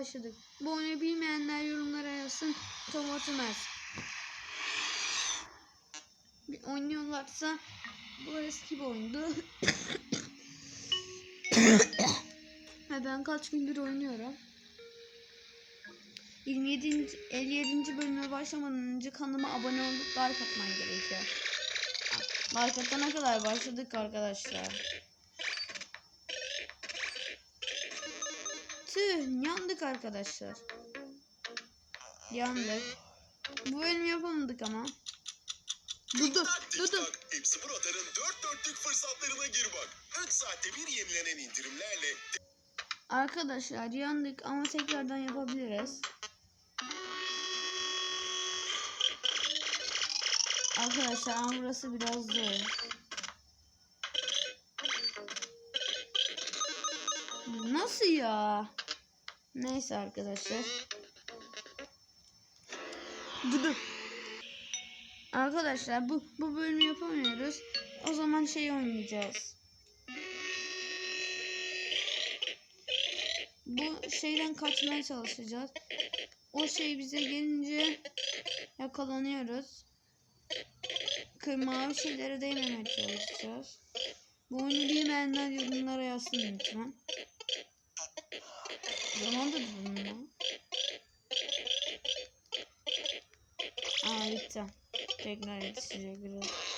başladık. Bu oyunu bilmeyenler yorumlara yazsın. Tomatımız. Bir oynuyorlarsa bu eski bir oyundu. Ben kaç gündür oynuyorum. 27. 57. bölüme başlamadan önce kanalıma abone olup like atman gerekiyor. Like atana kadar başladık arkadaşlar. Yandık arkadaşlar. Yandık. Bu bölüm yapamadık ama. Dur. tak. Hepsi Rotar'ın dört dörtlük fırsatlarına gir bak. 3 saatte bir yenilenen indirimlerle Arkadaşlar yandık ama tekrardan yapabiliriz. Arkadaşlar ama burası biraz zor. Nasıl ya? Neyse arkadaşlar. Dur. Arkadaşlar bu bu bölümü yapamıyoruz. O zaman şey oynayacağız. Bu şeyden kaçmaya çalışacağız. O şey bize gelince yakalanıyoruz. Kırmavi şeylere değmemeye çalışacağız. Bu oyunu bilmeyenler yorumlara yazsın lütfen. Zaman da lan. Aa bitti. Tekrar yetişecek biraz.